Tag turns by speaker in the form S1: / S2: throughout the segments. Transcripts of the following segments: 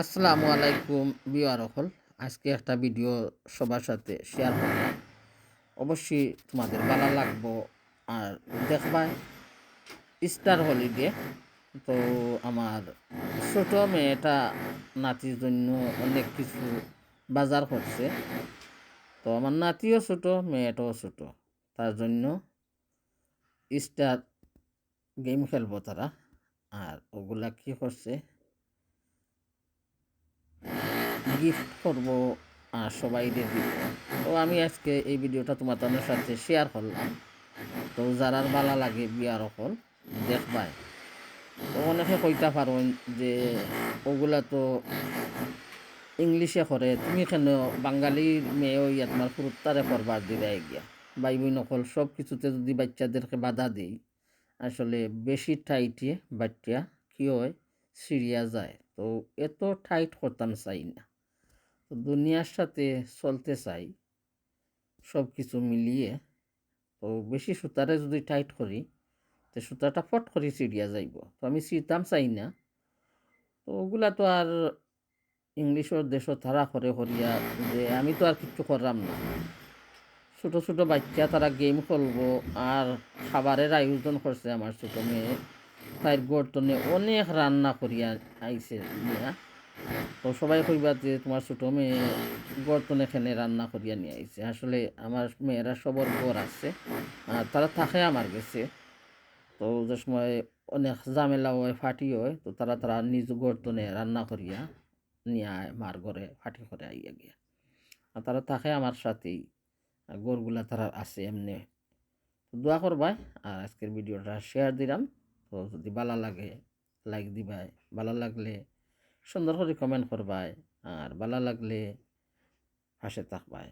S1: আসসালামু আলাইকুম বিয়ার হল আজকে একটা ভিডিও সবার সাথে শেয়ার করলাম অবশ্যই তোমাদের ভালো লাগবো আর দেখবা স্টার হলিডে তো আমার ছোট মেয়েটা নাতির জন্য অনেক কিছু বাজার করছে। তো আমার নাতিও ছোট, মেয়েটাও ছোট, তার জন্য স্টার গেম খেলব তারা। আর ওগুলা কী করছে? গিফট করব আর সবাই দিব তো আমি আজকে এই ভিডিওটা তোমাদের সাথে শেয়ার করলাম। তো যারা ভালো লাগে বিয়ার অকল দেখবাই। তো অনেকে কইতা পারো যে ওগুলা তো ইংলিশে করে, তুমি কেন বাঙালির মেয়েও ইয়া তোমার ফুরুত্তারে করবার দিলে গিয়া? বাই বই নকল সব কিছুতে যদি বাচ্চাদেরকে বাধা দিই, আসলে বেশি টাইটে বাচ্চা কি হয় সিরিয়া যায়। তো এত টাইট করতাম চাই না। তো দুনিয়ার সাথে চলতে চাই সব কিছু মিলিয়ে। তো বেশি সুতারে যদি টাইট করি, তো সুতাটা ফট করে ছিঁড়িয়া যাইব। তো আমি ছিঁড়তাম চাই না। তো ওগুলা তো আর ইংলিশের দেশও তারা করে করিয়া যে আমি তো আর কিচ্ছু করলাম না। ছোটো ছোটো বাচ্চা তারা গেম খেলব আর খাবারের আয়োজন করছে আমার ছোটো মেয়ে। তাই গর্তনে অনেক রান্না করিয়া আইছে তো সবাই কইবা যে তোমার ছোটো মেয়ে গর্তনে এখানে রান্না করিয়া নিয়ে আইছে। আসলে আমার মেয়েরা সবর ঘর আছে, আর তারা থাকে আমার গেছে তো যে সময় অনেক ঝামেলা হয়, ফাটি হয়, তো তারা তারা নিজ গর্তনে রান্না করিয়া নিয়ে আয় মার ঘরে ফাটি করে আইয়া গিয়া। আর তারা থাকে আমার সাথেই গরগুলা তারা আছে এমনি। দোয়া করবাই, আর আজকের ভিডিওটা শেয়ার দিলাম। তো যদি ভালো লাগে লাইক দিবাই। ভালো লাগলে সুন্দর করে কমেন্ট করবাই। আর ভালো লাগলে পাশে থাকবাই।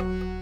S1: you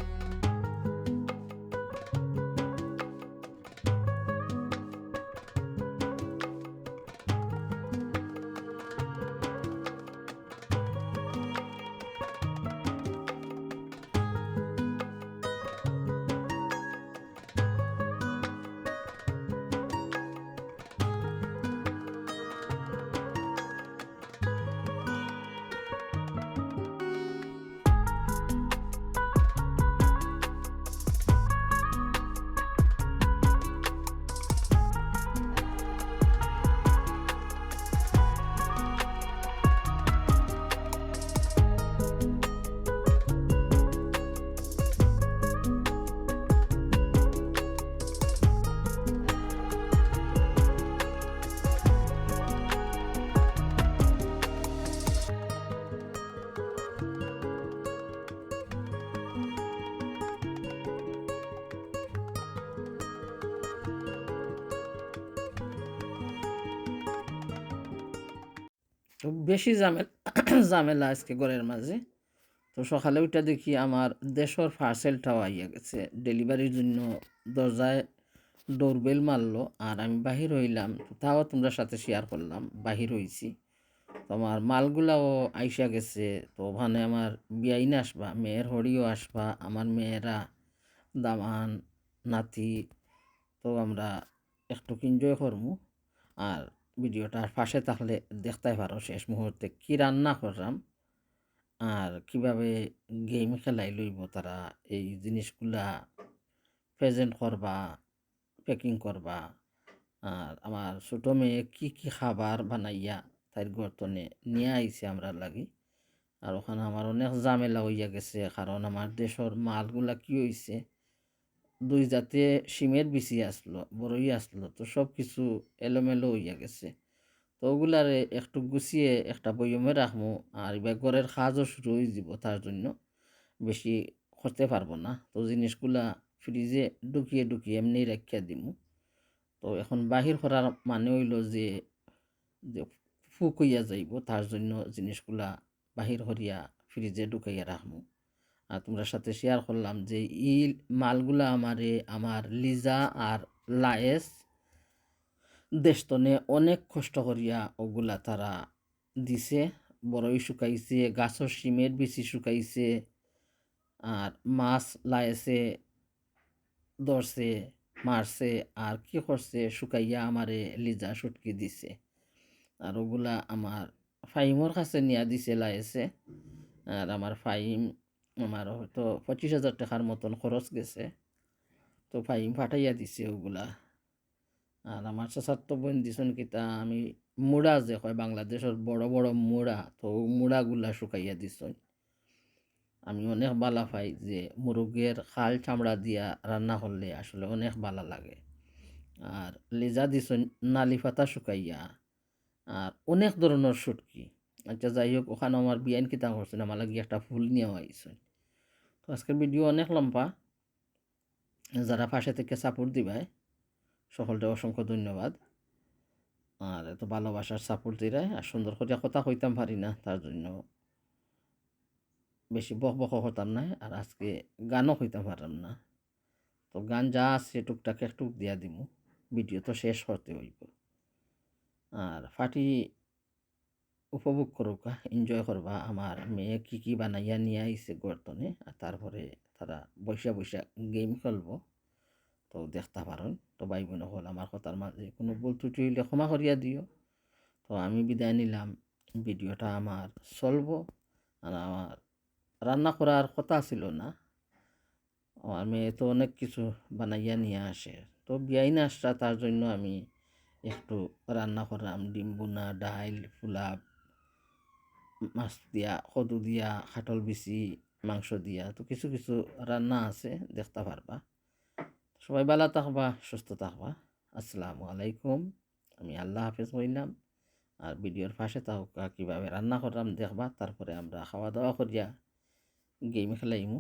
S1: বেশি ঝামেলা ঝামেলা আজকে ঘরের মাঝে। তো সকালে ওইটা দেখি আমার দেশর পার্সেলটাও আইয়া গেছে। ডেলিভারির জন্য দরজায় ডোরবেল মারলো আর আমি বাহির হইলাম। তাও তোমরা সাথে শেয়ার করলাম, বাহির হইছি। তোমার মালগুলাও আইসা গেছে। তো ওখানে আমার বিয়াইন আসবা, মেয়ের হরিও আসবা, আমার মেয়েরা, দামান, নাতি, তো আমরা একটু এনজয় করব আর ভিডিওটার পাশে থাকলে দেখতে পারো শেষ মুহূর্তে কি রান্না করলাম আর কীভাবে গেম খেলাই লইব তারা, এই জিনিসগুলা প্রেজেন্ট করবা প্যাকিং করবা আর আমার ছোটো মেয়ে কি কি খাবার বানাইয়া তার গর্তনে নিয়ে আইছে আমরা লাগি। আর ওখানে আমার অনেক ঝামেলা হইয়া গেছে, কারণ আমার দেশের মালগুলা কী হইছে দুই জাতে সিমের বিচি আসলো, বড়ই আসলো, তো সব কিছু এলোমেলো হইয়া গেছে। তো ওগুলারে একটু গুছিয়ে একটা বয়মে রাখব আর এবার ঘরের কাজও শুরু হয়ে যাব, তার জন্য বেশি করতে পারব না। তো জিনিসগুলা ফ্রিজে ঢুকিয়ে ঢুকিয়ে এমনি রাখিয়া দিমু। তো এখন বাহির করার মানে হইল যে ফুক হইয়া যাইব, তার জন্য জিনিসগুলা বাহির করিয়া ফ্রিজে ঢুকাইয়া রাখব তোমরা সাথে শেয়ার করলাম যে ই মালগুলা আমারে, আমার লিজা আর লায়েস দেশতনে অনেক কষ্ট করিয়া ওগুলা তারা দিছে। বড়ই শুকাইছে গাছর সিমের বেশি শুকাইছে আর মাছ লায়েছে ধরছে, মারছে আর কি করছে শুকাইয়া আমারে লিজা সুটকি দিছে। আর ওগুলা আমার ফাইমর কাছে নিয়া দিছে লায়েছে আর আমার ফাইম আমার হয়তো পঁচিশ হাজার টাকার মতন খরচ গেছে। তো ফাইম ফাটাইয়া দিছে ওগুলা। আর আমার চাচার তো বোন দিছন কিতা আমি মুড়া যে হয় বাংলাদেশের বড় বড় মুড়া, তো মুড়াগুলা শুকাইয়া দিছন। আমি অনেক বালা পাই যে মুরগের খাল চামড়া দিয়া রান্না করলে আসলে অনেক বালা লাগে। আর লেজা দিছন, নালি পাতা শুকাইয়া। আর অনেক ধরনের সুটকি। আচ্ছা যাই হোক, ওখানে আমার বিয়ান কিতা করছেন আমার লাগি একটা ফুল নিয়ে আইসেন তো আজকের ভিডিও অনেক লম্বা। যারা পাশে থেকে সাপোর্ট দিবায় সকলকে অসংখ্য ধন্যবাদ। আর এত ভালোবাসার সাপোর্ট দিরায় আর সুন্দর করে কথা কইতাম পারি না, তার জন্য বেশি বক বক হতাম না, আর আজকে গানও কইতাম পারলাম না। তো গান যা আছে টুকটাক একটু দিয়া দিমু, ভিডিও তো শেষ করতে হইব। আর ফাটি উপভোগ করুকা এনজয় করবা আমার মেয়ে কি কি বানাইয়া নিয়ে আইছে গর্তনে, আর তারপরে তারা বৈশা বৈশা গেম খেলব। তো দেখতে পারেন, তো ভাই বোন হল আমার কথার মাঝে, কোনো ভুল ত্রুটি হইলে ক্ষমা করিয়া দিও। তো আমি বিদায় নিলাম, ভিডিওটা আমার চলব, আর আমার রান্না করার কথা ছিল না। আমার মেয়ে তো অনেক কিছু বানাইয়া নিয়ে আসে, তো বিয়াই আসরা তার জন্য আমি একটু রান্না করলাম, ডিম বোনা ডাইল ফুলাপ মাছ দিয়া, কদু দিয়া, খাটল বিচি, মাংস দিয়া, তো কিছু কিছু রান্না আছে, দেখতে পারবা সবাই ভালো থাকবা, সুস্থ থাকবা। আসসালামু আলাইকুম। আমি আল্লাহ হাফেজ হইলাম আর ভিডিওর পাশে তাহকা কীভাবে রান্না করলাম দেখবা, তারপরে আমরা খাওয়া দাওয়া করিয়া গেম খেলাইমু।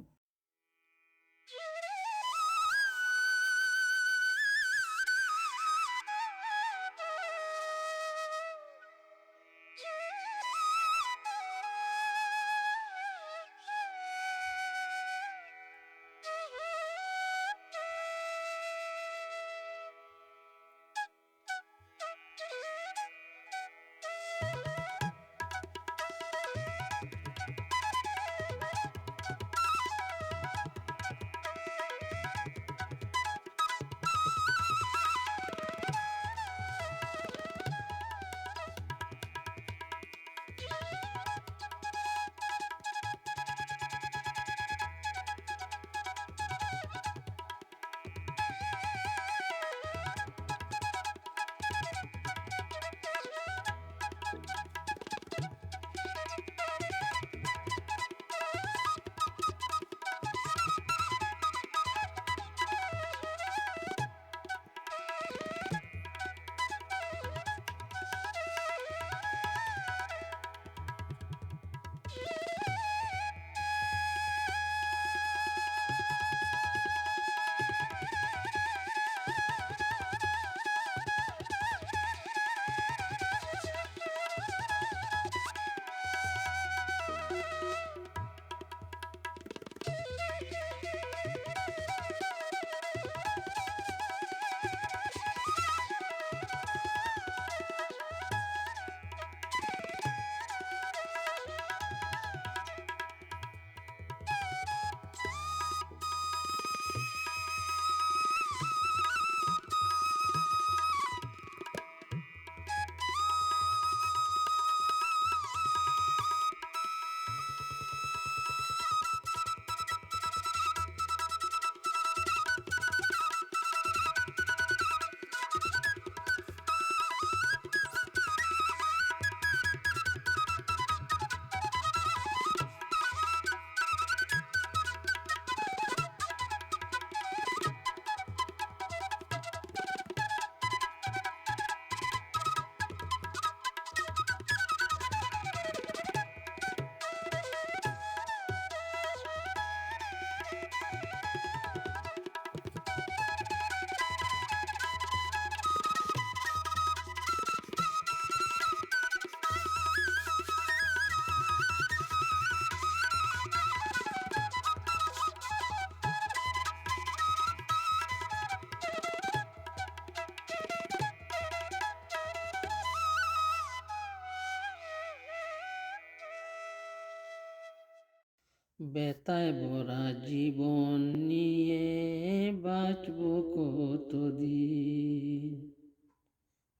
S1: বেতায় ভরা জীবন নিয়ে বাঁচব কতদিন?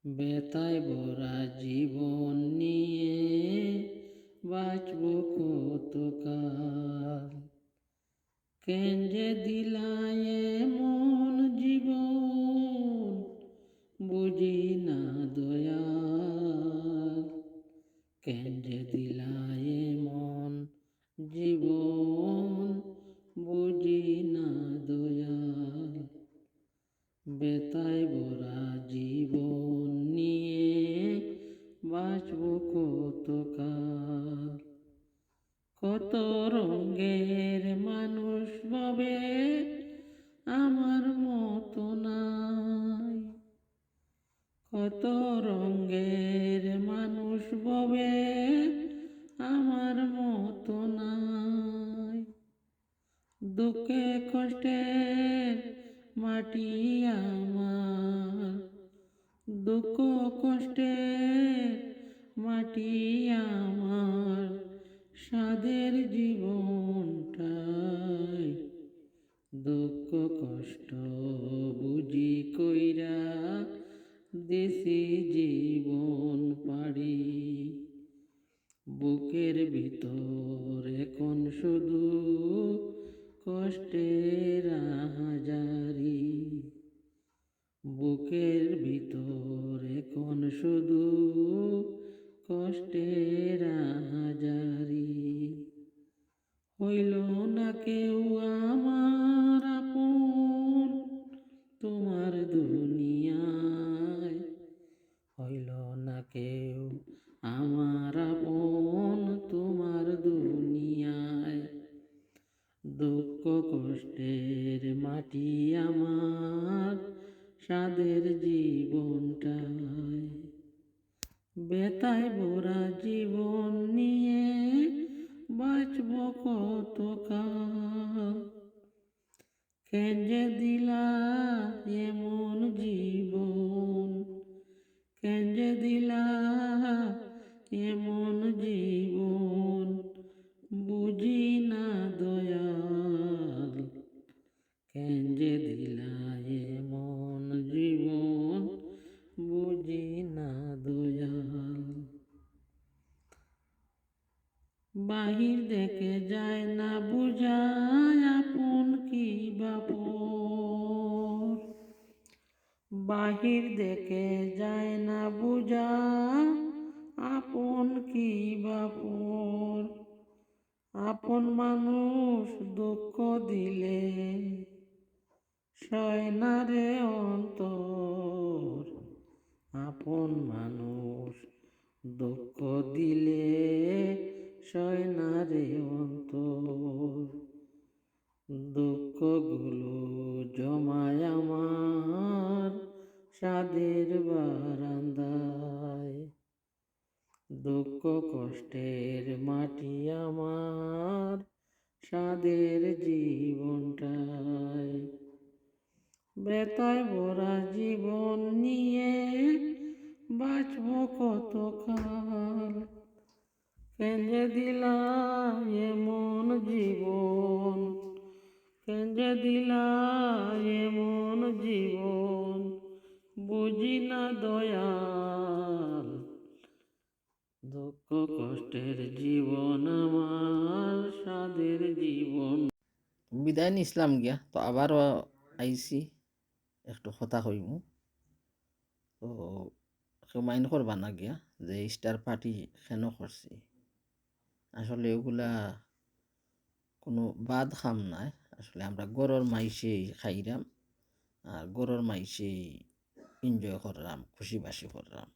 S1: বেতায় ভরা জীবন নিয়ে বাঁচব কতকাল? কেন যে দিলায় মন জীবন বুঝি না দয়াল। কেন যে দিলায় জীবন বুঝি না দয়াল। বেতায় ভরা জীবন নিয়ে বাঁচব কতকাল। কত রঙের মানুষ ভাবে আমার মতো নাই। কত রঙের মানুষ ববে শুধু কেন দিলা এমন জীবন কেন দিলা এমন জীবন, বুঝি না দয়াল কেন দিলা এমন জীবন, বুঝি না দয়াল। বাহির দেখে যায় না, বুঝায় কি বাপর বাহির দেখে যায় না বুঝা আপন কি বাপর। আপন মানুষ দুঃখ দিলে সয়নারে অন্তর। আপন মানুষ দুঃখ দিলে সয়নারে অন্তর। দুঃখগুলো জমায় আমার সাদের বারান্দায়। দুঃখ কষ্টের মাটি আমার সাদের জীবনটায়। বেতায় ভরা জীবন নিয়ে বাঁচব কতকাল? কেন যে দিলা এমন জীবন দিলা এমন জীবন, বুঝি না দয়াল। দুঃখ কষ্টের জীবন আমার, সাদের জীবন। বিদায় নিসলাম গিয়া, তো আবারও আইসি একটু কথা হইমু তো কেউ করবা না গিয়া, যে স্টার পার্টি কেন করছি? আসলে ওগুলা কোনো বাদ খাম নাই। আসলে আমরা গরর মাইসেই খাইরাম আর গরর মাইসেই এনজয় করলাম খুশি বাসি করলাম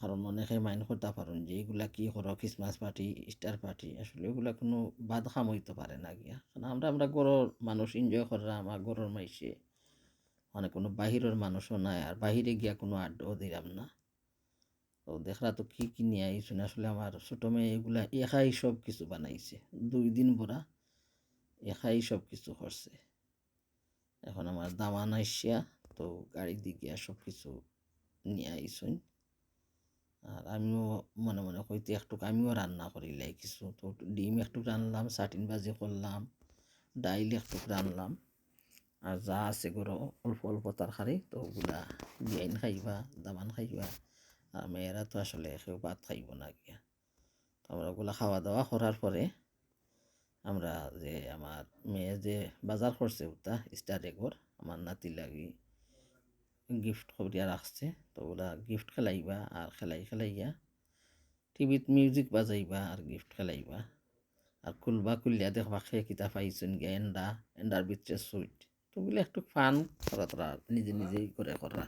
S1: কারণ অনেকে মাইন্ড করতে পারেন যে, এগুলা কি করো ক্রিসমাস পার্টি স্টার পার্টি আসলে এগুলা কোনো বাদ খাম হইতে পারে না গিয়া। কারণ আমরা আমরা গরর মানুষ এনজয় করলাম আর গরর মাইসে মানে কোনো বাহিরের মানুষও নাই আর বাহিরে গিয়া কোনো আড্ডাও দিলাম না। তো দেখরা তো কি কি নিয়ে আইসুন? আসলে আমার ছোটো মেয়ে এগুলা একাই সব কিছু বানাইছে। দুই দিন ভরা একাই সব কিছু করছে। এখন আমার দামান আইসিয়া তো গাড়ি গিয়া সব কিছু নিয়ে আইসুন। আর আমিও মনে মনে কইতে একটু আমিও রান্না করিলাই কিছু। তো ডিম একটু রানলাম সাটিন বাজি করলাম, ডাইল একটু রানলাম। আর যা আছে গরো অল্প অল্প তরকারি তো ওগুলা বিয়াইন খাইবা, দামান খাইবা। আর মেয়েরা তো আসলে কেউ ভাত খাইব না গিয়া। তো আমরা ওগুলা খাওয়া দাওয়া করার পরে আমরা যে আমার মেয়ে যে বাজার করছে ওটা স্টার এগর আমার নাতি লাগি গিফট করিয়া রাখছে। তো ওরা গিফট খেলাইবা আর খেলাই খেলাইয়া টিভিত মিউজিক বাজাইবা আর গিফট খেলাইবা। আর খুলবা খুলিয়া দেখবা খেয়ে কিতা পাইছেন গিয়া, এন্ডা, এন্ডার ভিতরে সুইট তো বলে একটু ফান করা তোরা নিজে নিজেই করে করা।